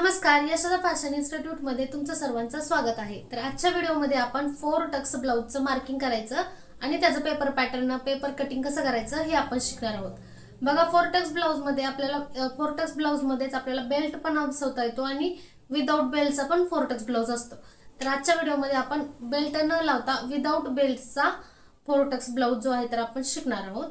नमस्कार यशोदा फॅशन इन्स्टिट्यूटमध्ये तुमचं सर्वांचं स्वागत आहे. तर आजच्या व्हिडिओमध्ये आपण फोर टक्स ब्लाऊजचं मार्किंग करायचं आणि त्याचं पेपर पॅटर्न पेपर कटिंग कसं करायचं हे आपण शिकणार आहोत. बघा फोर टक्स ब्लाऊजमध्ये आपल्याला फोर टक्स ब्लाऊज मध्येच आपल्याला बेल्ट पण बसवता येतो आणि विदाऊट बेल्टचा पण फोर टक्स ब्लाऊज असतो. तर आजच्या व्हिडिओमध्ये आपण बेल्ट न लावता विदाऊट बेल्टचा फोर टक्स ब्लाऊज जो आहे तर आपण शिकणार आहोत.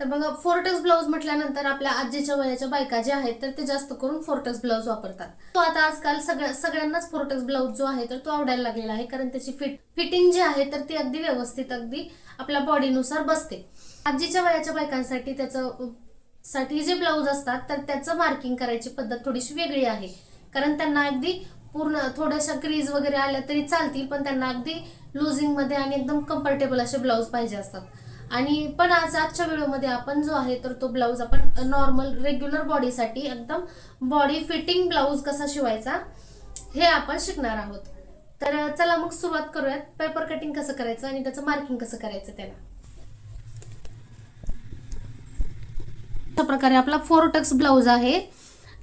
तर बघा फोर्टक्स ब्लाऊज म्हटल्यानंतर आपल्या आजीच्या वयाच्या बायका ज्या आहेत तर ते जास्त करून फोर्टक्स ब्लाऊज वापरतात. तो आता आजकाल सगळ्या सगळ्यांनाच फोर्टक्स ब्लाऊज जो आहे तर तो आवडायला लागलेला आहे कारण त्याची फिट फिटिंग जी आहे तर ती अगदी व्यवस्थित अगदी आपल्या बॉडीनुसार बसते. आजीच्या वयाच्या बायकांसाठी त्याचं साठी जे ब्लाऊज असतात तर त्याचं मार्किंग करायची पद्धत थोडीशी वेगळी आहे. कारण त्यांना अगदी पूर्ण थोड्याशा क्रीज वगैरे आल्या तरी चालतील पण त्यांना अगदी लुझिंगमध्ये आणि एकदम कम्फर्टेबल असे ब्लाऊज पाहिजे असतात. आणि पण आज आजच्या व्हिडिओमध्ये आपण जो आहे तर तो ब्लाऊज आपण नॉर्मल रेग्युलर बॉडीसाठी एकदम बॉडी फिटिंग ब्लाऊज कसा शिवायचा हे आपण शिकणार आहोत. तर चला मग सुरुवात करूयात. पेपर कटिंग कसं करायचं आणि त्याचं मार्किंग कसं करायचं त्याला? अशा प्रकारे आपला फोर टक्स ब्लाऊज आहे.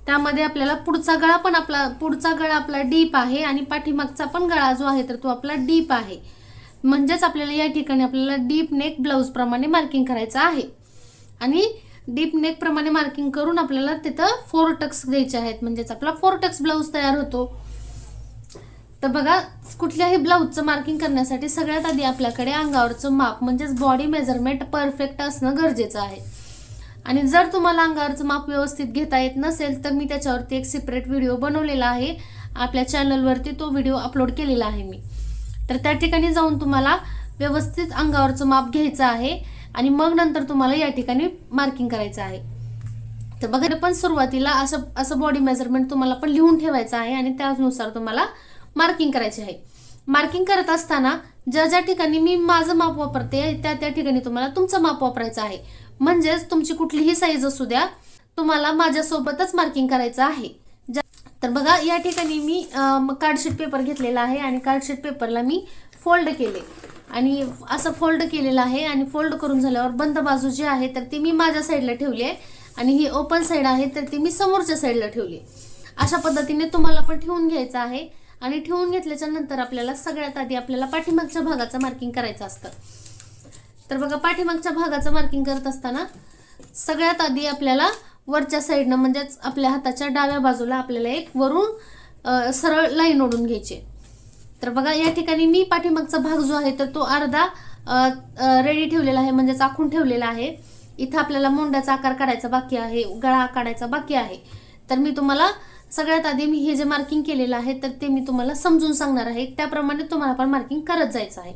त्यामध्ये आपल्याला पुढचा गळा पण आपला पुढचा गळा आपला डीप आहे आणि पाठीमागचा पण गळा जो आहे तर तो आपला डीप आहे. म्हणजेच आपल्याला या ठिकाणी आपल्याला डीप नेक ब्लाऊजप्रमाणे मार्किंग करायचं आहे. आणि डीप नेकप्रमाणे मार्किंग करून आपल्याला तिथं फोर टक्स द्यायचे आहेत. म्हणजेच आपला फोर टक्स ब्लाऊज तयार होतो. तर बघा कुठल्याही ब्लाऊजचं मार्किंग करण्यासाठी सगळ्यात आधी आपल्याकडे अंगावरचं माप म्हणजेच बॉडी मेजरमेंट परफेक्ट असणं गरजेचं आहे. आणि जर तुम्हाला अंगावरचं माप व्यवस्थित घेता येत नसेल तर मी त्याच्यावरती एक सेपरेट व्हिडिओ बनवलेला आहे. आपल्या चॅनलवरती तो व्हिडिओ अपलोड केलेला आहे मी. तर त्या ठिकाणी जाऊन तुम्हाला व्यवस्थित अंगावरचं माप घ्यायचं आहे आणि मग नंतर तुम्हाला या ठिकाणी मार्किंग करायचं आहे. तर बघा पण सुरुवातीला असं असं बॉडी मेजरमेंट तुम्हाला पण लिहून ठेवायचं आहे आणि त्यानुसार तुम्हाला मार्किंग करायचे आहे. मार्किंग करत असताना ज्या ज्या ठिकाणी मी माझं माप वापरते त्या त्या ठिकाणी तुम्हाला तुमचं माप वापरायचं आहे. म्हणजेच तुमची कुठलीही साईज असू द्या तुम्हाला माझ्यासोबतच मार्किंग करायचं आहे. तर बघा या ठिकाणी मी कार्डशीट पेपर घेतलेला आहे आणि कार्डशीट पेपरला मी फोल्ड केले. आणि असं फोल्ड केलेलं आहे आणि फोल्ड करून झाल्यावर बंद बाजू जी आहे तर ती मी माझ्या साईडला ठेवली आहे. आणि ही ओपन साईड आहे तर ती मी समोरच्या साईडला ठेवली अशा पद्धतीने तुम्हाला पण ठेवून घ्यायचं आहे आणि ठेवून घेतल्याच्या नंतर आपल्याला सगळ्यात आधी आपल्याला पाठीमागच्या भागाचं मार्किंग करायचं असतं. तर बघा पाठीमागच्या भागाचं मार्किंग करत असताना सगळ्यात आधी आपल्याला वरच्या साईडनं म्हणजेच आपल्या हाताच्या डाव्या बाजूला आपल्याला एक वरून सरळ लाईन ओढून घ्यायची तर बघा या ठिकाणी मी पाठीमागचा भाग जो आहे तर तो अर्धा रेडी ठेवलेला आहे म्हणजेच आखून ठेवलेला आहे. इथं आपल्याला मोंड्याचा आकार काढायचा बाकी आहे गळा काढायचा बाकी आहे. तर मी तुम्हाला सगळ्यात आधी मी हे जे मार्किंग केलेलं आहे तर ते मी तुम्हाला समजून सांगणार आहे. त्याप्रमाणे तुम्हाला पण मार्किंग करत जायचं आहे.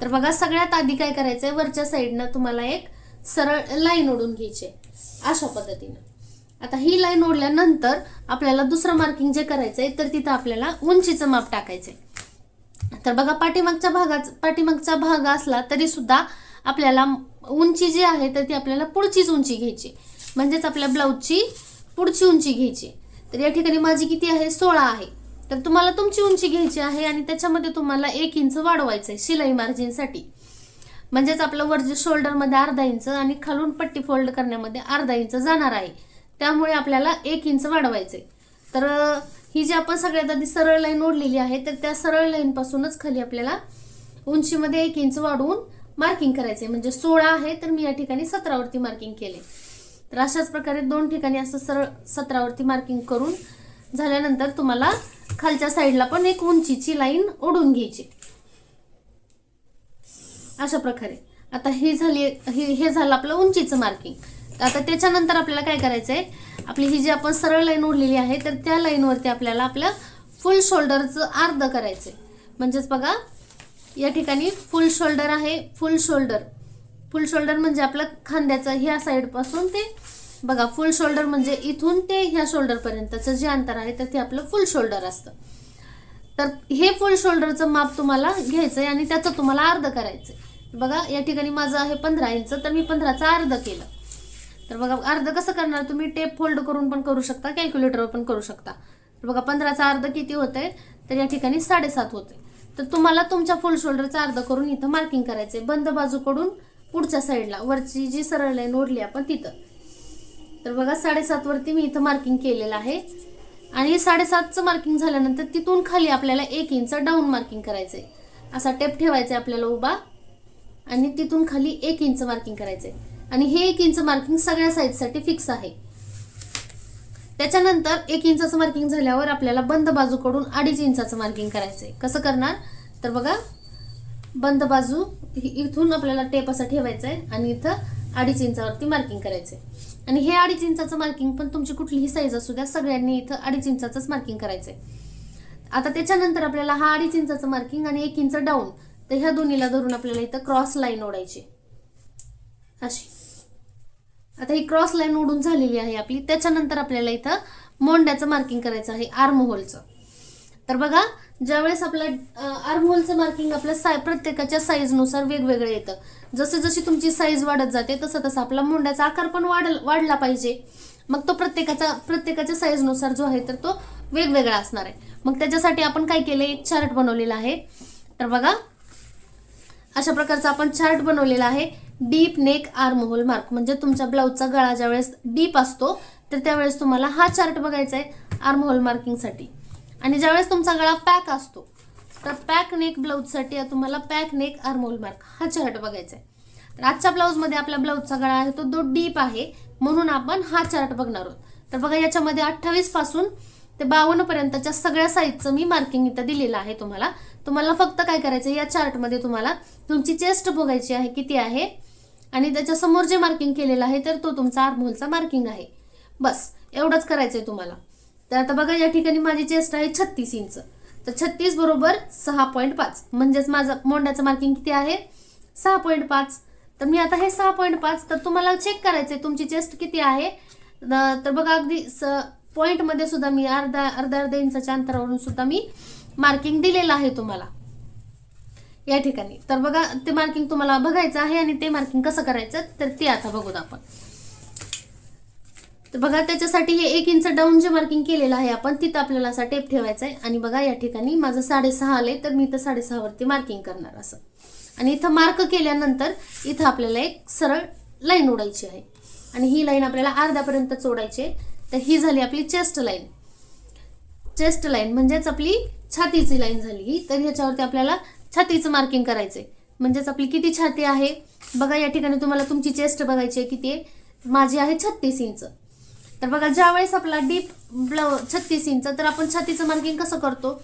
तर बघा सगळ्यात आधी काय करायचं आहे वरच्या साईडनं तुम्हाला एक सरळ लाईन ओढून घ्यायची अशा पद्धतीनं. आता ही लाईन ओढल्यानंतर आपल्याला दुसरं मार्किंग जे करायचं आहे तर तिथं आपल्याला उंचीचं माप टाकायचंय. तर बघा पाठीमागच्या भागात पाठीमागचा भाग असला तरी सुद्धा आपल्याला उंची जी आहे तर ती आपल्याला पुढचीच उंची घ्यायची. म्हणजेच आपल्या ब्लाऊजची पुढची उंची घ्यायची. तर या ठिकाणी माझी किती आहे? सोळा आहे. तर तुम्हाला तुमची उंची घ्यायची आहे आणि त्याच्यामध्ये तुम्हाला एक इंच वाढवायचं आहे शिलाई मार्जिनसाठी म्हणजेच आपलं वरचे शोल्डरमध्ये अर्धा इंच आणि खालून पट्टी फोल्ड करण्यामध्ये अर्धा इंच जाणार आहे. त्यामुळे आपल्याला एक इंच वाढवायचे तर ही जी आपण सगळ्यात आधी सरळ लाईन ओढलेली आहे तर त्या सरळ लाईनपासूनच खाली आपल्याला उंचीमध्ये एक इंच वाढवून मार्किंग करायचे म्हणजे सोळा आहे तर मी या ठिकाणी सतरावरती मार्किंग केले तर अशाच प्रकारे दोन ठिकाणी असं सरळ सतरावरती मार्किंग करून झाल्यानंतर तुम्हाला खालच्या साईडला पण एक उंचीची लाईन ओढून घ्यायची. अशा प्रकारे. आता ही झाली हे झालं आपलं उंचीचं मार्किंग आता त्याच्यानंतर आपल्याला काय करायचं आहे आपली ही जी आपण सरळ लाईन ओढलेली आहे तर त्या लाईनवरती आपल्याला आपलं फुल शोल्डरचं अर्ध करायचं आहे म्हणजेच बघा या ठिकाणी फुल शोल्डर आहे फुल शोल्डर फुल शोल्डर म्हणजे आपलं खांद्याचं ह्या साईडपासून ते बघा फुल शोल्डर म्हणजे इथून ते ह्या शोल्डरपर्यंतचं जे अंतर आहे तर ते आपलं फुल शोल्डर असतं. तर हे फुल शोल्डरचं माप तुम्हाला घ्यायचं आहे आणि त्याचं तुम्हाला अर्ध करायचं आहे बघा या ठिकाणी माझं आहे पंधरा इंच तर मी पंधराचा अर्ध केलं. तर बघा अर्ध कसं करणार तुम्ही? टेप फोल्ड करून पण करू शकता कॅल्क्युलेटरवर पण करू शकता. तर बघा पंधराचा अर्ध किती होतंय? तर या ठिकाणी साडेसात होते तर तुम्हाला तुमच्या फुल शोल्डरचा अर्ध करून इथं मार्किंग करायचंय. बंद बाजूकडून पुढच्या साईडला वरची जी सरळ लाईन ओढली आपण तिथं. तर बघा साडेसातवरती मी इथं मार्किंग केलेलं आहे. आणि साडेसातचं मार्किंग झाल्यानंतर तिथून खाली आपल्याला एक इंच डाऊन मार्किंग करायचंय. असा टेप ठेवायचा आहे आपल्याला उभा. आणि तिथून खाली एक इंच मार्किंग करायचंय. आणि हे एक इंच मार्किंग सगळ्या साईजसाठी फिक्स आहे. त्याच्यानंतर एक इंचाचं मार्किंग झाल्यावर आपल्याला बंद बाजूकडून अडीच इंचाचं मार्किंग करायचंय. कसं करणार? तर बघा बंद बाजू इथून आपल्याला टेप असा ठेवायचा आहे आणि इथं अडीच इंचावरती मार्किंग करायचंय. आणि हे अडीच इंचाचं मार्किंग पण तुमची कुठलीही साईज असू द्या सगळ्यांनी इथं अडीच इंचाचंच मार्किंग करायचंय. आता त्याच्यानंतर आपल्याला हा अडीच इंचाचं मार्किंग आणि एक इंच डाऊन तर ह्या दोन्हीला धरून आपल्याला इथं क्रॉस लाईन ओढायची अशी. आता ही क्रॉस लाईन ओढून झालेली आहे आपली. त्याच्यानंतर आपल्याला इथं मोंड्याचं मार्किंग करायचं आहे आर्म होलचं तर बघा ज्यावेळेस आपलं आर्म होलचं मार्किंग आपल्या साय प्रत्येकाच्या साईजनुसार वेगवेगळे येतं. जसे जशी तुमची साईज वाढत जाते तसं तसं आपला मोंड्याचा आकार पण वाढ वाढला पाहिजे. मग तो प्रत्येकाचा प्रत्येकाच्या साईजनुसार जो आहे तर तो वेगवेगळा असणार आहे. मग त्याच्यासाठी आपण काय केलं एक चार्ट बनवलेला आहे. तर बघा अशा प्रकारचा आपण चार्ट बनवलेला आहे. Deep neck armhole mark म्हणजे तुमच्या ब्लाऊजचा गळा ज्यावेळेस डीप असतो तर त्यावेळेस तुम्हाला हा चार्ट बघायचा आहे आर्म होल मार्किंगसाठी आणि ज्यावेळेस तुमचा गळा पॅक असतो तर पॅक नेक ब्लाऊजसाठी तुम्हाला back neck armhole mark हा चार्ट बघायचा आहे. तर आजच्या ब्लाऊजमध्ये आपला ब्लाऊजचा गळा आहे तो दो डीप आहे म्हणून आपण हा चार्ट बघणार आहोत. तर बघा याच्यामध्ये अठ्ठावीसपासून ते बावन्न पर्यंतच्या सगळ्या साईजचं मी मार्किंग इथं दिलेलं आहे तुम्हाला. तुम्हाला फक्त काय करायचं या चार्टमध्ये तुम्हाला तुमची चेस्ट बघायची आहे किती आहे आणि त्याच्यासमोर जे मार्किंग केलेलं आहे तर तो तुमचा आर्महोलचा मार्किंग आहे. बस एवढंच करायचंय तुम्हाला. तर आता बघा या ठिकाणी माझी चेस्ट आहे छत्तीस इंच. तर छत्तीस बरोबर सहा पॉईंट पाच. म्हणजेच माझं मोंड्याचं मार्किंग किती आहे? सहा पॉईंट पाच. तर मी आता हे सहा पॉईंट पाच तर तुम्हाला चेक करायचंय तुमची चेस्ट किती आहे? तर बघा अगदी स पॉईंटमध्ये सुद्धा मी अर्धा अर्धा अर्धा इंचाच्या अंतरावरून सुद्धा मी मार्किंग दिलेलं आहे तुम्हाला. या ठिकाणी. तर बघा ते मार्किंग तुम्हाला बघायचं आहे आणि ते मार्किंग कसं करायचं तर ते आता बघूत आपण. तर बघा त्याच्यासाठी हे एक इंच डाऊन जे मार्किंग केलेलं आहे आपण तिथं आपल्याला असा टेप ठेवायचा आहे. आणि बघा या ठिकाणी माझं साडेसहा आले तर मी इथं साडेसहावरती मार्किंग करणार असं. आणि इथं मार्क केल्यानंतर इथं आपल्याला एक सरळ लाईन ओढायची आहे. आणि ही लाईन आपल्याला अर्ध्यापर्यंत चोडायची आहे. तर ही झाली आपली चेस्ट लाईन चेस्ट लाईन म्हणजेच आपली छातीची लाईन झाली ही तर ह्याच्यावरती आपल्याला छातीचं मार्किंग करायचंय. म्हणजेच आपली किती छाती आहे? बघा या ठिकाणी तुम्हाला तुमची चेस्ट बघायची आहे किती आहे? माझी आहे छत्तीस इंच. तर बघा ज्यावेळेस आपला डीप ब्लाऊ छत्तीस इंच तर आपण छातीचं मार्किंग कसं करतो?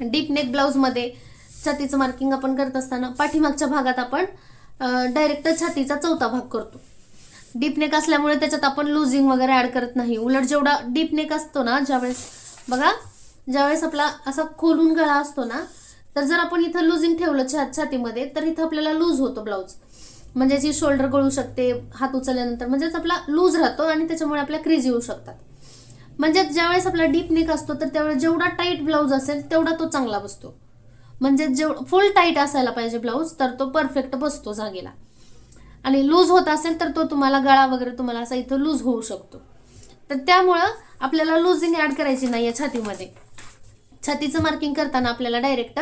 डीप नेक ब्लाऊजमध्ये छातीचं मार्किंग आपण करत असताना पाठीमागच्या भागात आपण डायरेक्ट छातीचा चौथा भाग करतो. डीप नेक असल्यामुळे त्याच्यात आपण लुझिंग वगैरे ॲड करत नाही. उलट जेवढा डीप नेक असतो ना ज्यावेळेस बघा ज्यावेळेस आपला असा खोलून गळा असतो ना तर जर आपण इथं लुझिंग ठेवलं छात छातीमध्ये तर इथं आपल्याला लूज होतो ब्लाऊज म्हणजे जी शोल्डर गळू शकते हात उचलल्यानंतर. म्हणजेच आपला लूज राहतो आणि त्याच्यामुळे आपल्या क्रीज येऊ शकतात. म्हणजे ज्यावेळेस आपला डीप नेक असतो तर त्यावेळेस जेवढा टाईट ब्लाऊज असेल तेवढा तो चांगला बसतो. म्हणजे जेव फुल टाईट असायला पाहिजे ब्लाऊज तर तो परफेक्ट बसतो जागेला. आणि लूज होत असेल तर तो तुम्हाला गळा वगैरे तुम्हाला असा इथं लूज होऊ शकतो. तर त्यामुळं आपल्याला लुझिंग ऍड करायची नाही आहे छातीमध्ये. छातीचं मार्किंग करताना आपल्याला डायरेक्ट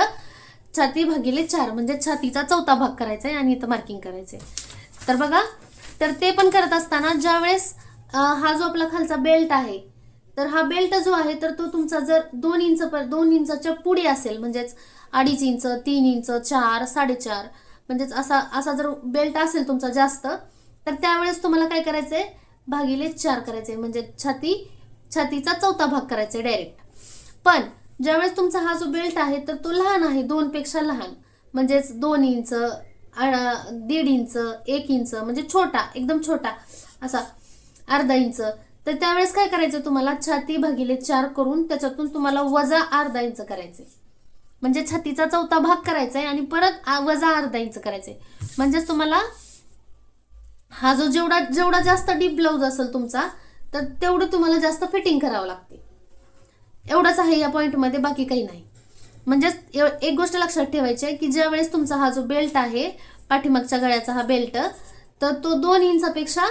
छाती भागिले चार म्हणजे छातीचा चौथा भाग करायचा आहे आणि इथं मार्किंग करायचं आहे तर बघा तर ते पण करत असताना ज्यावेळेस वेळेस हा जो आपला खालचा बेल्ट आहे तर हा बेल्ट जो आहे तर तो तुमचा जर दोन इंच पर दोन इंचाच्या पुढे असेल म्हणजेच अडीच इंच तीन इंच चार साडेचार म्हणजेच असा असा जर बेल्ट असेल तुमचा जास्त तर त्यावेळेस तुम्हाला काय करायचंय? भागिले चार करायचे म्हणजे छाती छातीचा चौथा भाग करायचा आहे डायरेक्ट पण ज्यावेळेस तुमचा हा जो बेल्ट आहे तर तो लहान आहे दोनपेक्षा लहान. म्हणजेच दोन इंच दीड इंच एक इंच म्हणजे छोटा एकदम छोटा असा अर्धा इंच. तर त्यावेळेस काय करायचं तुम्हाला? छाती भागिले चार करून त्याच्यातून तुम्हाला वजा अर्धा इंच करायचे म्हणजे छातीचा चौथा भाग करायचा आहे आणि परत वजा अर्धा इंच करायचे म्हणजेच तुम्हाला हा जो जेवढा जेवढा जास्त डीप ब्लाऊज असेल तुमचा तर तेवढं तुम्हाला जास्त फिटिंग करावं लागते. एवढंच आहे या पॉईंटमध्ये बाकी काही नाही. म्हणजेच एव- एक गोष्ट लक्षात ठेवायची आहे की ज्यावेळेस तुमचा हा जो बेल्ट आहे पाठीमागच्या गळ्याचा हा बेल्ट तर तो दोन इंचापेक्षा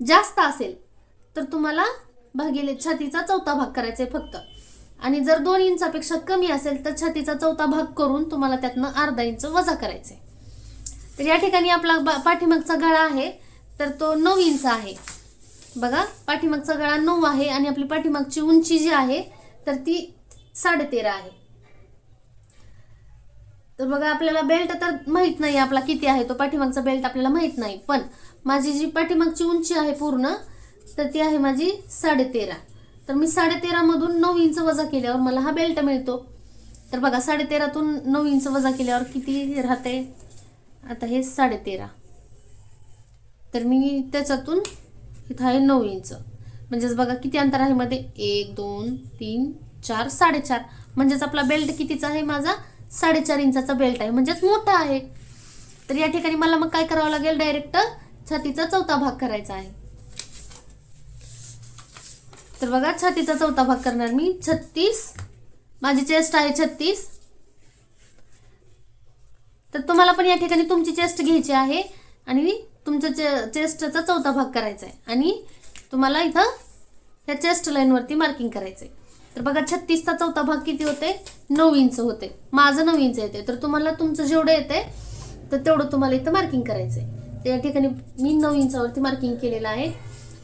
जास्त असेल तर तुम्हाला भागिले छातीचा चौथा भाग करायचा आहे फक्त. आणि जर दोन इंचापेक्षा कमी असेल तर छातीचा चौथा भाग करून तुम्हाला त्यातनं अर्धा इंच वजा करायचं आहे तर या ठिकाणी आपला बा- पाठीमागचा गळा आहे तर तो नऊ इंच आहे. बघा पाठीमागचा गळा नऊ आहे आणि आपली पाठीमागची उंची जी आहे तर ती साडेतेरा आहे. तर बघा आपल्याला बेल्ट तर माहीत नाही आपला किती आहे तो पाठीमागचा बेल्ट आपल्याला माहीत नाही. पण माझी जी पाठीमागची उंची आहे पूर्ण तर ती आहे माझी साडेतेरा. तर मी साडेतेरामधून नऊ इंच वजा केल्यावर मला हा बेल्ट मिळतो. तर बघा साडेतेरातून नऊ इंच वजा केल्यावर किती राहते? आता हे साडेतेरा. तर मी त्याच्यातून इथं आहे नऊ इंच. म्हणजेच बघा किती अंतर आहे मध्ये? एक दोन तीन चार साडेचार. म्हणजेच आपला बेल्ट कितीचा आहे माझा? साडेचार इंचाचा बेल्ट आहे. म्हणजेच मोठा आहे. तर या ठिकाणी मला मग काय करावं लागेल? डायरेक्ट छातीचा चौथा भाग करायचा आहे. तर बघा छातीचा चौथा भाग करणार मी. छत्तीस. माझी चेस्ट आहे छत्तीस. तर तुम्हाला पण या ठिकाणी तुमची चेस्ट घ्यायची आहे. आणि तुमच्या चे चेस्टचा चौथा भाग करायचा आहे. आणि तुम्हाला इथं या चेस्ट लाईनवरती मार्किंग करायचं आहे तर बघा छत्तीसचा चौथा भाग किती होते नऊ इंच होते माझं नऊ इंच येते तर तुम्हाला तुमचं जेवढं येते तर तेवढं तुम्हाला इथं मार्किंग करायचं आहे तर या ठिकाणी मी नऊ इंचावरती मार्किंग केलेलं आहे.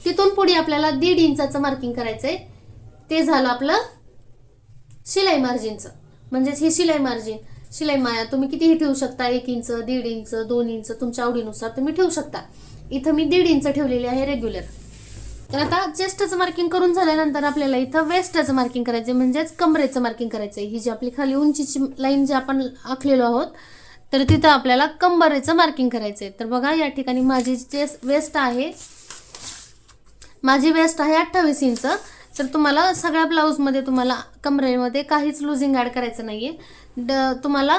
तिथून पुढे आपल्याला दीड इंचाचं मार्किंग करायचं आहे ते झालं आपलं शिलाई मार्जिनचं म्हणजेच हे शिलाई मार्जिन शिलाई माया तुम्ही कितीही ठेवू शकता? एक इंच दीड इंच दोन इंच तुमच्या आवडीनुसार तुम्ही ठेवू शकता. इथं मी दीड इंच ठेवलेली आहे रेग्युलर तर आता चेस्टचं मार्किंग करून झाल्यानंतर आपल्याला इथं वेस्टचं मार्किंग करायचं म्हणजेच कमरेचं मार्किंग करायचं ही जी आपली खाली उंचीची लाईन जी आपण आखलेलो आहोत तर तिथं आपल्याला कंबरेचं मार्किंग करायचं आहे तर बघा या ठिकाणी माझी जे वेस्ट आहे माझी वेस्ट आहे अठ्ठावीस इंच तर तुम्हाला सगळ्या ब्लाऊजमध्ये तुम्हाला कमरेमध्ये काहीच लुझिंग ॲड करायचं नाही आहे ड तुम्हाला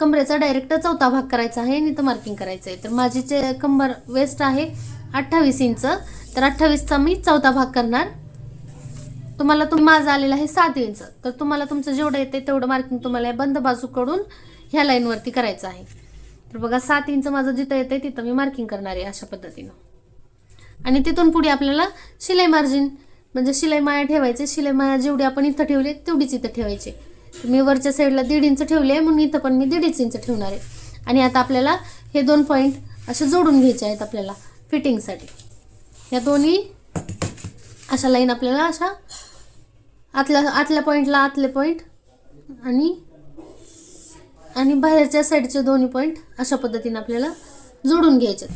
कमरेचा डायरेक्ट चौथा भाग करायचा आहे आणि इथं मार्किंग करायचं आहे तर माझी जे कंबर वेस्ट आहे अठ्ठावीस इंच तर अठ्ठावीसचा मी चौथा भाग करणार. तुम्हाला तुम्ही माझा आलेला आहे सात इंच. तर तुम्हाला तुमचं जेवढं येते तेवढं मार्किंग तुम्हाला या बंद बाजूकडून ह्या लाईनवरती करायचं आहे. तर बघा सात इंच माझं जिथं येते तिथं मी मार्किंग करणार आहे अशा पद्धतीनं. आणि तिथून पुढे आपल्याला शिलाई मार्जिन म्हणजे शिलाई माया ठेवायचे शिलाई माया जेवढी आपण इथं ठेवली तेवढीच इथं ठेवायची. मी वरच्या साईडला दीड इंच ठेवली आहे म्हणून इथं पण मी दीडच इंच ठेवणार आहे. आणि आता आपल्याला हे दोन पॉईंट असे जोडून घ्यायचे आहेत आपल्याला फिटिंगसाठी या दोन्ही? अशा लाईन आपल्याला अशा? आतल्या आतल्या पॉईंटला आतले पॉईंट आणि आणि बाहेरच्या साईडचे दोन्ही पॉईंट अशा पद्धतीने आपल्याला जोडून घ्यायचे.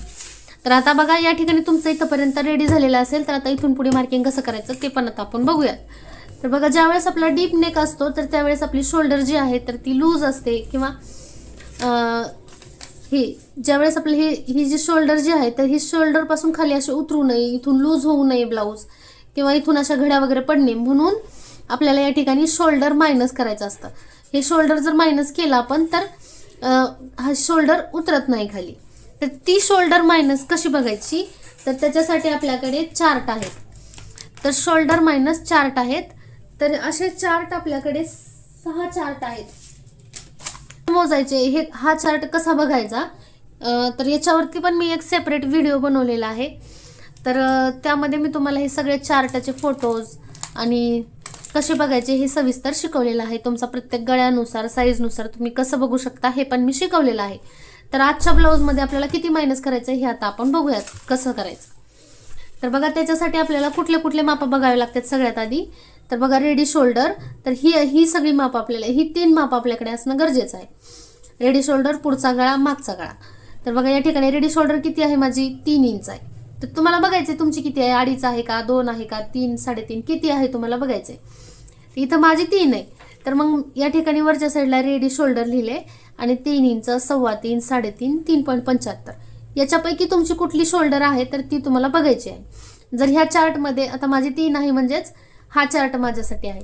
तर आता बघा या ठिकाणी तुमचं इथंपर्यंत रेडी झालेलं असेल तर आता इथून पुढे मार्किंग कसं करायचं ते पण आता आपण बघूयात. तर बघा ज्यावेळेस आपला डीप नेक असतो तर त्यावेळेस आपली शोल्डर जी आहे तर ती लूज असते किंवा ही ज्यावेळेस आपली ही ही जी शोल्डर जी आहे तर ही शोल्डरपासून खाली असे उतरू नये इथून लूज होऊ नये ब्लाऊज किंवा इथून अशा घड्या वगैरे पडणे. म्हणून आपल्याला या ठिकाणी शोल्डर मायनस करायचं असतं. हे शोल्डर जर मायनस केलं आपण तर हा शोल्डर उतरत नाही खाली. तर ती शोल्डर मायनस कशी बघायची? तर त्याच्यासाठी आपल्याकडे चार्ट आहेत. तर शोल्डर मायनस चार्ट आहेत. तर असे चार्ट आपल्याकडे सहा चार्ट आहेत. मोजायचे हे हा चार्ट कसा बघायचा? तर याच्यावरती पण मी एक सेपरेट व्हिडिओ बनवलेला आहे. तर त्यामध्ये मी तुम्हाला हे सगळे चार्टाचे फोटोज आणि कसे बघायचे हे सविस्तर शिकवलेलं आहे. तुमचा प्रत्येक गळ्यानुसार साईजनुसार तुम्ही कसं बघू शकता हे पण मी शिकवलेलं आहे. तर आजच्या ब्लाऊजमध्ये आपल्याला किती मायनस करायचं हे आता आपण बघूयात कसं करायचं. तर बघा त्याच्यासाठी आपल्याला कुठले कुठले मापं बघावे लागतात सगळ्यात आधी. तर बघा रेडी शोल्डर तर ही ही सगळी माप आपल्याला ही तीन माप आपल्याकडे असणं गरजेचं आहे. रेडी शोल्डर पुढचा गळा मागचा गळा. तर बघा या ठिकाणी रेडी शोल्डर किती आहे माझी? तीन इंच आहे. तर तुम्हाला बघायचे तुमची किती आहे? अडीच आहे का? दोन आहे का? तीन साडेतीन किती आहे तुम्हाला बघायचे इथं माझी तीन आहे. तर मग या ठिकाणी वरच्या साईडला रेडी शोल्डर लिहिले आणि तीन इंच सव्वा तीन साडेतीन तीन पॉईंट पंच्याहत्तर. याच्यापैकी तुमची कुठली शोल्डर आहे तर ती तुम्हाला बघायची आहे. जर ह्या चार्टमध्ये आता माझी तीन आहे म्हणजेच हा चार्ट माझ्यासाठी आहे.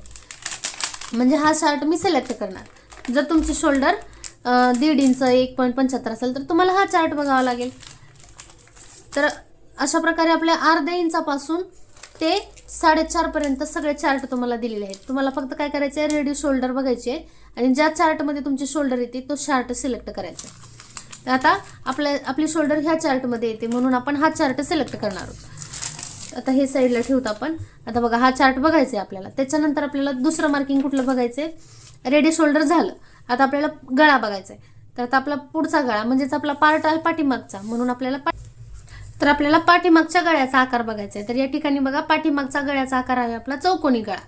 म्हणजे हा चार्ट मी सिलेक्ट करणार. जर तुमची शोल्डर दीड इंच एक पॉईंट पंच्याहत्तर असेल तर तुम्हाला हा चार्ट बघावा लागेल. तर अशा प्रकारे आपल्या अर्ध्या इंचापासून ते साडेचारपर्यंत सगळे चार्ट तुम्हाला दिलेले आहेत. तुम्हाला फक्त काय करायचं आहे रेडी शोल्डर बघायचे आहे. आणि ज्या चार्टमध्ये तुमची शोल्डर येते तो चार्ट सिलेक्ट करायचा आहे. तर आता आपल्या आपली शोल्डर ह्या चार्टमध्ये येते म्हणून आपण हा चार्ट सिलेक्ट करणार आहोत. आता हे साईडला ठेवतो आपण. आता बघा हा चार्ट बघायचा आहे आपल्याला. त्याच्यानंतर आपल्याला दुसरं मार्किंग कुठलं बघायचं आहे रेडी शोल्डर झालं. आता आपल्याला गळा बघायचा आहे तर आता आपला पुढचा गळा म्हणजेच आपला पार्ट आहे पाठीमागचा. म्हणून आपल्याला पा तर आपल्याला पाठीमागच्या गळ्याचा आकार बघायचा आहे तर या ठिकाणी बघा पाठीमागचा गळ्याचा आकार आहे आपला चौकोनी गळा.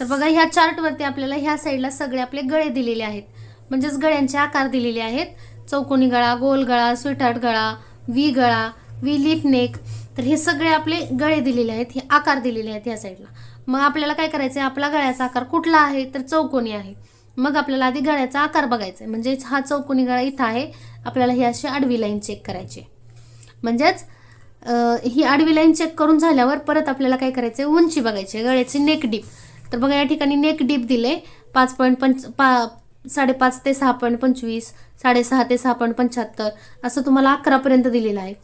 तर बघा ह्या चार्टवरती आपल्याला ह्या साईडला सगळे आपले गळे दिलेले आहेत. म्हणजेच गळ्यांचे आकार दिलेले आहेत. चौकोनी गळा गोल गळा स्वीटहार्ट गळा वी गळा वी लिफ नेक तर हे सगळे आपले गळे दिलेले आहेत हे आकार दिलेले आहेत या साईडला मग आपल्याला काय करायचं आहे आपला गळ्याचा आकार कुठला आहे? तर चौकोनी आहे. मग आपल्याला आधी गळ्याचा आकार बघायचा आहे म्हणजे हा चौकोनी गळा इथं आहे. आपल्याला ही अशी आडवी लाईन चेक करायची. आहे. म्हणजेच ही आडवी लाईन चेक करून झाल्यावर परत आपल्याला काय करायचं आहे उंची बघायची आहे. गळ्याची नेक डीप तर बघा या ठिकाणी नेक डीप दिले. पाच पॉईंट पंच पा साडेपाच ते सहा पॉईंट पंचवीस साडेसहा ते सहा पॉईंट पंच्याहत्तर असं तुम्हाला अकरापर्यंत दिलेलं आहे.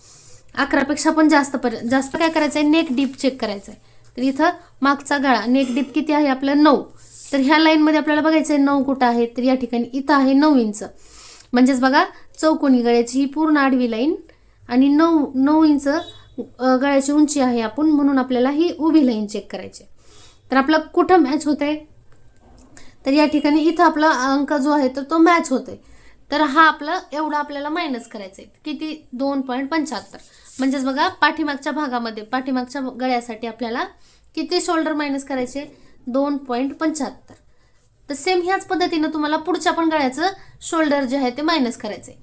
अकरापेक्षा पण जास्त पर्यंत जास्त काय करायचं आहे नेक डीप चेक करायचं आहे तर इथं मागचा गळा नेक डीप किती आहे आपलं? नऊ. तर ह्या लाईनमध्ये आपल्याला बघायचं आहे नऊ कुठं आहे तर या ठिकाणी इथं आहे नऊ इंच. म्हणजेच बघा चौकोनी गळ्याची ही पूर्ण आडवी लाईन आणि नऊ नऊ इंच गळ्याची उंची आहे आपण म्हणून आपल्याला ही उभी लाईन चेक करायची आहे. तर आपलं कुठं मॅच होत आहे तर या ठिकाणी इथं आपला अंक जो आहे तर तो मॅच होतोय. तर हा आपला एवढा आपल्याला मायनस करायचा आहे किती? दोन पॉईंट पंच्याहत्तर. म्हणजेच बघा पाठीमागच्या भागामध्ये पाठीमागच्या गळ्यासाठी आपल्याला किती शोल्डर मायनस करायचे? दोन पॉईंट पंच्याहत्तर. तर सेम ह्याच पद्धतीनं तुम्हाला पुढच्या पण गळ्याचं शोल्डर जे आहे ते मायनस करायचे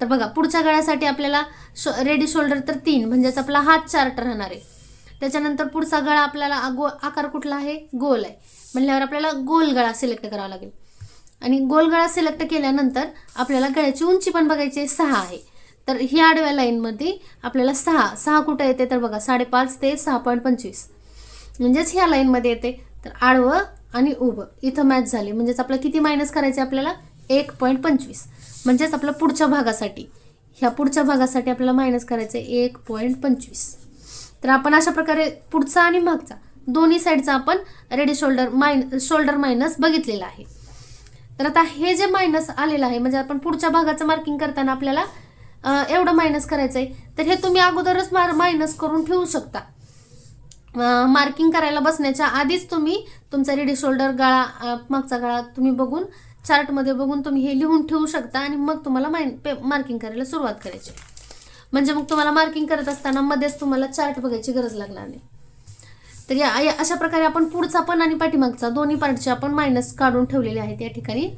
तर बघा पुढच्या गळ्यासाठी आपल्याला शो रेडी शोल्डर तर तीन म्हणजेच आपला हात चार्ट राहणार आहे. त्याच्यानंतर पुढचा गळा आपल्याला गो आकार कुठला आहे? गोल आहे. म्हणल्यावर आपल्याला गोल गळा सिलेक्ट करावा लागेल. आणि गोल गळा सिलेक्ट केल्यानंतर आपल्याला गळ्याची उंची पण बघायची सहा आहे. तर ही आडव्या लाईनमध्ये आपल्याला सहा सहा कुठं येते तर बघा साडेपाच ते सहा पॉईंट पंचवीस. म्हणजेच ह्या लाईनमध्ये येते. तर आडवं आणि उभं इथं मॅच झाली. म्हणजेच आपलं किती मायनस करायचे आपल्याला? एक पॉईंट पंचवीस. म्हणजेच आपलं पुढच्या भागासाठी ह्या पुढच्या भागासाठी आपल्याला मायनस करायचं आहे एक पॉईंट पंचवीस. तर आपण अशा प्रकारे पुढचा आणि मागचा दोन्ही साईडचा आपण ready shoulder minus shoulder minus बघितलेला आहे. तर आता हे जे मायनस आलेलं आहे म्हणजे आपण पुढच्या भागाचं मार्किंग करताना आपल्याला एवढं मायनस करायचं आहे तर हे तुम्ही अगोदरच मार मायनस करून ठेवू शकता. मार्किंग करायला बसण्याच्या आधीच तुम्ही तुमचा रेडी शोल्डर गळा मागचा गळा तुम्ही बघून चार्टमध्ये बघून तुम्ही हे लिहून ठेवू शकता आणि मग तुम्हाला माय पे मार्किंग करायला सुरुवात करायची. म्हणजे मग तुम्हाला मार्किंग करत असताना मध्येच तुम्हाला चार्ट बघायची गरज लागणार नाही. तर या अशा प्रकारे आपण पुढचा पण आणि पाठीमागचा दोन्ही पार्टचे आपण मायनस काढून ठेवलेले आहेत या ठिकाणी.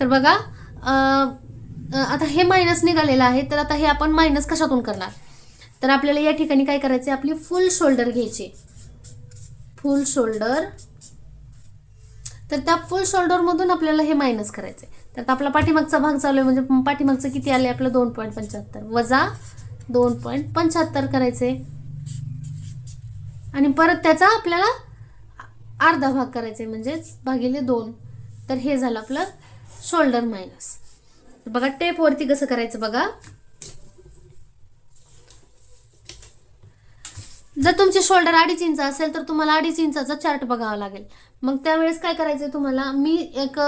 तर बघा आता हे मायनस निघालेलं आहे तर आता हे आपण मायनस कशातून करणार? तर आपल्याला या ठिकाणी काय करायचे आपली फुल शोल्डर घ्यायचे. फुल शोल्डर तर त्या फुल शोल्डरमधून आपल्याला हे मायनस करायचे तर आता आपला पाठीमागचा भाग चालू आहे म्हणजे पाठीमागचं किती आले आपलं? दोन पॉईंट पंच्याहत्तर. वजा दोन पॉईंट पंच्याहत्तर करायचे आणि परत त्याचा आपल्याला अर्धा भाग करायचा आहे म्हणजेच भागिले दोन. तर हे झालं आपलं शोल्डर मायनस बघा टेपवरती कसं करायचं बघा. जर तुमचे शोल्डर अडीच इंच असेल तर तुम्हाला अडीच इंचाचा चार्ट बघावा लागेल. मग त्यावेळेस काय करायचं आहे तुम्हाला? मी एक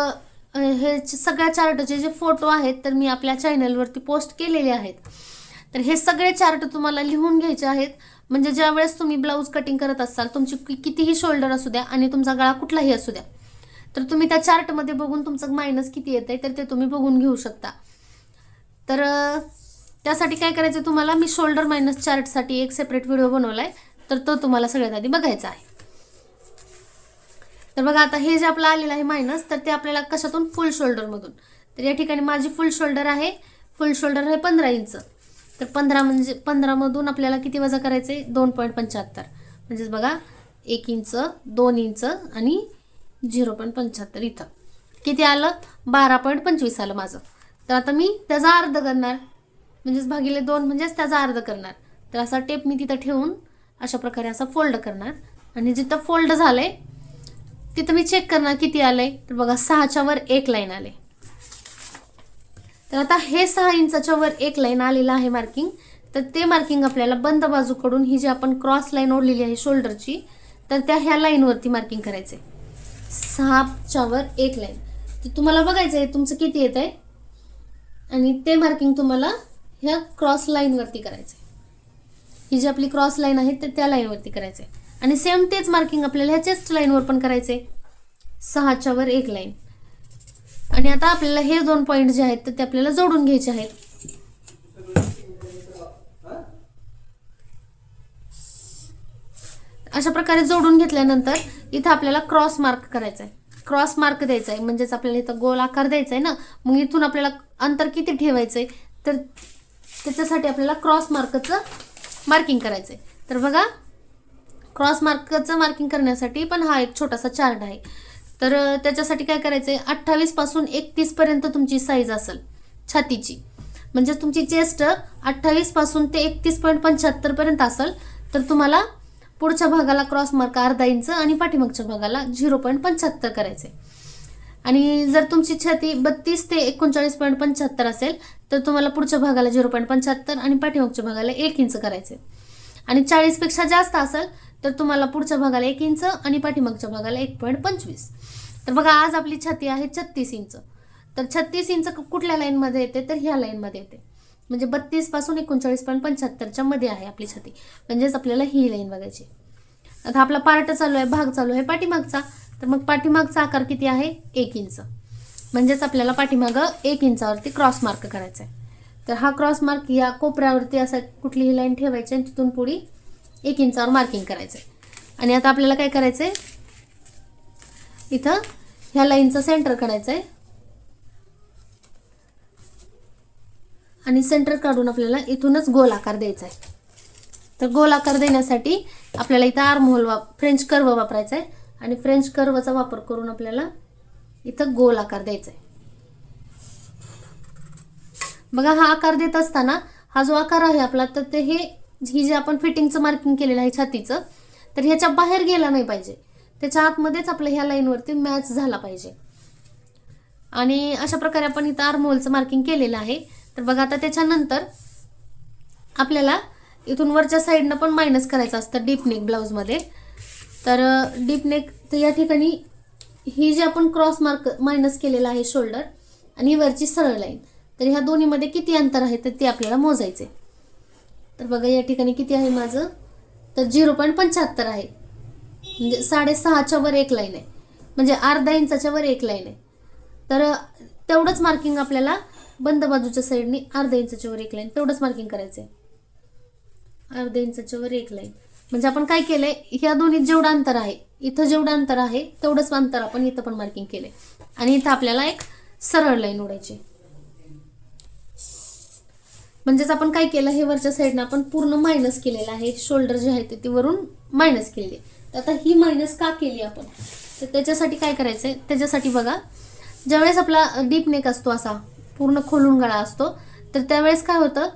हे सगळ्या चार्टचे जे फोटो आहेत तर मी आपल्या चॅनलवरती पोस्ट केलेले आहेत. तर हे सगळे चार्ट तुम्हाला लिहून घ्यायचे आहेत. म्हणजे ज्यावेळेस तुम्ही ब्लाऊज कटिंग करत असाल तुमची कितीही शोल्डर असू द्या आणि तुमचा गळा कुठलाही असू द्या तर तुम्ही त्या चार्टमध्ये बघून तुमचं मायनस किती येत आहे तर ते तुम्ही बघून घेऊ शकता. तर त्यासाठी काय करायचं तुम्हाला? मी शोल्डर मायनस चार्टसाठी एक सेपरेट व्हिडिओ बनवला आहे तर तो तुम्हाला सगळ्यात आधी बघायचा आहे. तर बघा आता हे जे आपलं आलेलं आहे मायनस तर ते आपल्याला कशातून? फुल शोल्डरमधून तर या ठिकाणी माझी फुल शोल्डर आहे. फुल शोल्डर आहे पंधरा इंच तर पंधरा म्हणजे पंधरामधून आपल्याला किती वजा करायचं आहे दोन पॉईंट पंच्याहत्तर. म्हणजेच बघा एक इंच दोन इंच आणि झिरो पॉईंट पंच्याहत्तर इथं. किती आलं? बारा पॉईंट पंचवीस आलं माझं. तर आता मी त्याचा अर्ध करणार. म्हणजेच भागिले दोन म्हणजेच त्याचा अर्ध करणार. तर असा टेप मी तिथं ठेवून अशा प्रकारे असा फोल्ड करणार. आणि जिथं फोल्ड झालंय तिथं मी चेक करणार किती आलंय. तर बघा सहाच्या वर एक लाईन आले तर आता हे सहा इंचाच्या वर एक लाईन आलेलं आहे मार्किंग तर ते मार्किंग आपल्याला बंद बाजूकडून ही जी आपण क्रॉस लाईन ओढलेली आहे शोल्डरची तर त्या ह्या लाईनवरती मार्किंग करायचे सहाच्या वर एक लाईन. तर तुम्हाला बघायचं आहे तुमचं किती येत आहे आणि ते मार्किंग तुम्हाला ह्या क्रॉस लाईनवरती करायचं आहे ही जी आपली क्रॉस लाईन आहे तर त्या लाईनवरती करायचं आहे आणि सेम तेच मार्किंग आपल्याला ह्या चेस्ट लाईनवर पण करायचं सहाच्या वर एक लाईन आणि आता आपल्याला हे दोन पॉईंट जे आहेत तर ते आपल्याला जोडून घ्यायचे आहेत. अशा प्रकारे जोडून घेतल्यानंतर इथं आपल्याला क्रॉस मार्क करायचा आहे क्रॉस मार्क द्यायचा आहे म्हणजेच आपल्याला इथं गोल आकार द्यायचा आहे ना? मग इथून आपल्याला अंतर किती ठेवायचं आहे तर त्याच्यासाठी आपल्याला क्रॉस मार्कचं मार्किंग करायचं आहे तर बघा क्रॉस मार्कचं मार्किंग करण्यासाठी पण हा एक छोटासा चार्ट आहे. तर त्याच्यासाठी काय करायचं आहे अठ्ठावीसपासून एकतीसपर्यंत तुमची साईज असेल. छातीची. म्हणजे तुमची चेस्ट अठ्ठावीसपासून ते एकतीस पॉईंट पंच्याहत्तरपर्यंत असेल. तर तुम्हाला पुढच्या भागाला क्रॉस मार्क अर्धा इंच आणि पाठीमागच्या भागाला झिरो पॉईंट पंच्याहत्तर करायचे. आणि जर तुमची छाती बत्तीस ते एकोणचाळीस पॉईंट पंच्याहत्तर असेल तर तुम्हाला पुढच्या भागाला झिरो पॉईंट पंच्याहत्तर आणि पाठीमागच्या भागाला एक इंच करायचे. आणि चाळीसपेक्षा जास्त असेल तर तुम्हाला पुढच्या भागाला एक इंच आणि पाठीमागच्या भागाला एक पॉईंट पंचवीस. तर बघा आज आपली छाती आहे छत्तीस इंच. तर छत्तीस इंच कुठल्या लाईनमध्ये येते? तर ह्या लाईनमध्ये येते. म्हणजे बत्तीसपासून एकोणचाळीस पॉईंट पंच्याहत्तरच्या मध्ये आहे आपली छाती. म्हणजेच आपल्याला ही लाईन बघायची. आता आपला पार्ट चालू आहे भाग चालू आहे पाठीमागचा. तर मग पाठीमागचा आकार किती आहे? एक इंच. म्हणजेच आपल्याला पाठीमागं एक इंचावरती क्रॉस मार्क करायचा आहे तर हा क्रॉस मार्क या कोपऱ्यावरती असं कुठलीही लाईन ठेवायची आणि तिथून पुढे एक इंचावर मार्किंग करायचं आहे आणि आता आपल्याला काय करायचं आहे इथं ह्या लाईनचं सेंटर काढायचं आहे आणि सेंटर काढून आपल्याला इथूनच गोल आकार द्यायचा आहे. तर गोल आकार देण्यासाठी आपल्याला इथं आर्महोल वा वाप फ्रेंच कर्व वापरायचा आहे. आणि फ्रेंच कर्वचा वापर करून आपल्याला इथं गोल आकार द्यायचा आहे. बघा हा आकार देत असताना हा जो आकार आहे आपला तर ते हे ही जे आपण फिटिंगचं मार्किंग केलेलं आहे छातीचं तर ह्याच्या बाहेर गेला नाही पाहिजे. त्याच्या आतमध्येच आपल्या ह्या लाईनवरती मॅच झाला पाहिजे. आणि अशा प्रकारे आपण इथं आर्महोलचं मार्किंग केलेलं आहे. तर बघा आता त्याच्यानंतर आपल्याला इथून वरच्या साईडनं पण मायनस करायचं असतं डीप नेक ब्लाऊजमध्ये तर डीप नेक तर या ठिकाणी ही जी आपण क्रॉस मार्क मायनस केलेला आहे शोल्डर आणि ही वरची सरळ लाईन तर ह्या दोन्हीमध्ये किती अंतर आहे तर ते आपल्याला मोजायचे तर बघा या ठिकाणी किती आहे माझं? तर झिरो पॉईंट पंच्याहत्तर आहे. म्हणजे साडेसहाच्या वर एक लाईन आहे. म्हणजे अर्धा इंचाच्या वर एक लाईन आहे. तर तेवढंच मार्किंग आपल्याला बंद बाजूच्या साईडने अर्ध्या इंचाच्या वर एक लाईन तेवढंच मार्किंग करायचं आहे अर्ध्या इंचाच्या वर एक लाईन म्हणजे आपण काय केलंय? ह्या दोन्ही जेवढं अंतर आहे इथं जेवढं अंतर आहे तेवढंच अंतर आपण इथं पण मार्किंग केलंय. आणि इथं आपल्याला एक सरळ लाईन ओढायची म्हणजेच आपण काय केलं? हे वरच्या साईडनं आपण पूर्ण मायनस केलेलं आहे. शोल्डर जे आहे ते वरून मायनस केली तर आता ही मायनस का केली आपण? तर त्याच्यासाठी काय करायचं आहे त्याच्यासाठी बघा ज्यावेळेस आपला डीप नेक असतो असा पूर्ण खोलून गळा असतो. तर त्यावेळेस काय होतं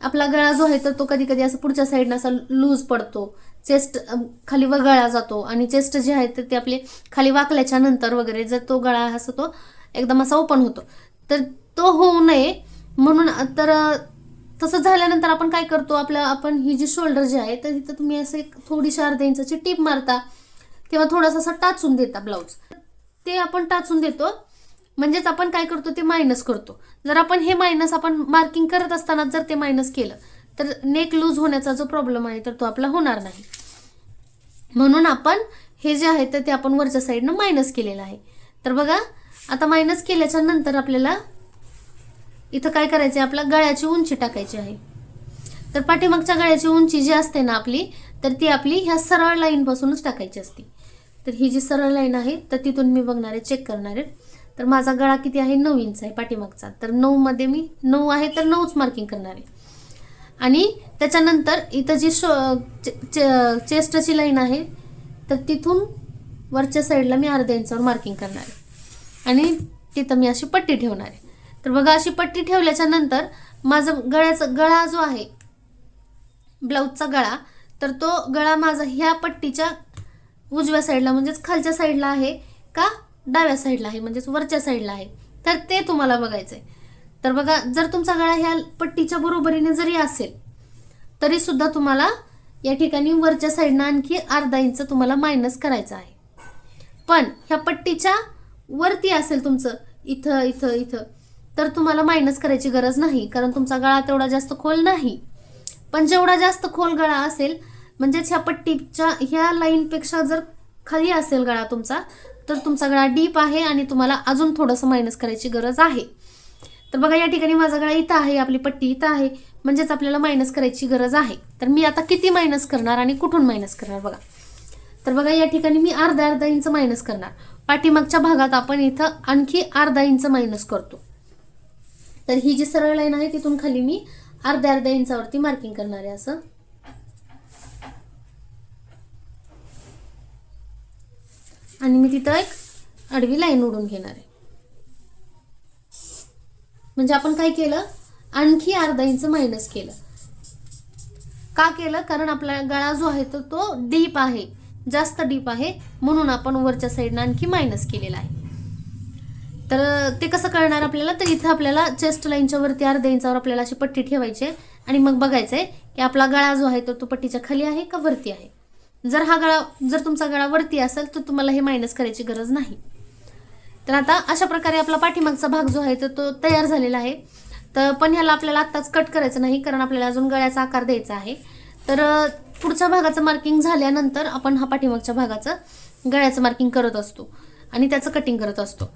आपला गळा जो आहे तर तो कधी कधी असं पुढच्या साईडनं असा लूज पडतो. चेस्ट खाली वगळला जातो आणि चेस्ट जे आहे तर ते आपले खाली वाकल्याच्या नंतर वगैरे जर तो गळा असा तो एकदम असा ओपन होतो. तर तो होऊ नये. म्हणून तर तसं झाल्यानंतर आपण काय करतो आपलं आपण ही जी शोल्डर जी आहे तर तिथं तुम्ही असं एक थोडीशी अर्ध्या इंचाची टीप मारता किंवा थोडासा असा टाचून देता ब्लाऊज ते आपण टाचून देतो. म्हणजेच आपण काय करतो ते मायनस करतो. जर आपण हे मायनस आपण मार्किंग करत असताना जर ते मायनस केलं तर नेक लूज होण्याचा जो प्रॉब्लेम आहे तर तो आपला होणार नाही. म्हणून आपण हे जे आहे तर ते आपण वरच्या साईडनं मायनस केलेलं आहे. तर बघा आता मायनस केल्याच्यानंतर आपल्याला इथं काय करायचं आहे आपल्या गळ्याची उंची टाकायची आहे. तर पाठीमागच्या गळ्याची उंची जी असते ना आपली तर ती आपली ह्या सरळ लाईनपासूनच टाकायची असते. तर ही जी सरळ लाईन आहे तर तिथून मी बघणार आहे चेक करणार आहे तर माझा गळा किती आहे? नऊ इंच आहे पाठीमागचा. तर नऊमध्ये मी नऊ आहे तर नऊच मार्किंग करणार आहे. आणि त्याच्यानंतर इथं जी शो चे- चे- चेस्टची लाईन आहे तर तिथून वरच्या साईडला मी अर्ध्या इंचावर मार्किंग करणार आहे. आणि तिथं मी अशी पट्टी ठेवणार आहे. तर बघा अशी पट्टी ठेवल्याच्या नंतर माझं गळ्याचा गळा जो आहे ब्लाऊजचा गळा तर तो गळा माझा ह्या पट्टीच्या उजव्या साईडला म्हणजेच खालच्या साईडला आहे का? डाव्या साईडला आहे म्हणजेच वरच्या साईडला आहे. तर ते तुम्हाला बघायचं आहे तर बघा जर तुमचा गळा ह्या पट्टीच्या बरोबरीने जरी असेल तरी सुद्धा तुम्हाला या ठिकाणी वरच्या साईडनं आणखी अर्धा इंच तुम्हाला मायनस करायचं आहे. पण ह्या पट्टीच्या वरती असेल तुमचं इथं इथं इथं तर तुम्हाला मायनस करायची गरज नाही कारण तुमचा गळा तेवढा जास्त खोल नाही. पण जेवढा जास्त खोल गळा असेल म्हणजेच ह्या पट्टीच्या ह्या लाईनपेक्षा जर खाली असेल गळा तुमचा तर तुमचा गळा डीप आहे आणि तुम्हाला अजून थोडंसं मायनस करायची गरज आहे. तर बघा या ठिकाणी माझा गळा इथं आहे आपली पट्टी इथं आहे म्हणजेच आपल्याला मायनस करायची गरज आहे. तर मी आता किती मायनस करणार आणि कुठून मायनस करणार बघा? तर बघा या ठिकाणी मी अर्धा अर्धा इंच मायनस करणार. पाठीमागच्या भागात आपण इथं आणखी अर्धा इंच मायनस करतो. तर ही जी सरळ लाईन आहे तिथून खाली मी अर्ध्या अर्ध्या इंचावरती मार्किंग करणार आहे असं. आणि मी तिथं एक आडवी लाईन ओढून घेणार आहे. म्हणजे आपण काय केलं? आणखी अर्धा इंच मायनस केलं. का केलं? कारण आपला गळा जो आहे तर तो डीप आहे. जास्त डीप आहे. म्हणून आपण वरच्या साईडनं आणखी मायनस केलेला आहे. तर ते कसं कळणार आपल्याला? तर इथं आपल्याला चेस्ट लाईनच्या वरती अर्ध्या इंचावर आपल्याला अशी पट्टी ठेवायची आहे. आणि मग बघायचं आहे की आपला गळा जो आहे तो तो पट्टीच्या खाली आहे का वरती आहे? जर हा गळा जर तुमचा गळा वरती असेल तर तुम्हाला हे मायनस करायची गरज नाही. तर आता अशा प्रकारे आपला पाठीमागचा भाग जो आहे तर तो तयार झालेला आहे. तर पण ह्याला आपल्याला आत्ताच कट करायचं नाही कारण आपल्याला अजून गळ्याचा आकार द्यायचा आहे. तर पुढच्या भागाचं मार्किंग झाल्यानंतर आपण हा पाठीमागच्या भागाचं गळ्याचं मार्किंग करत असतो. आणि त्याचं कटिंग करत असतो.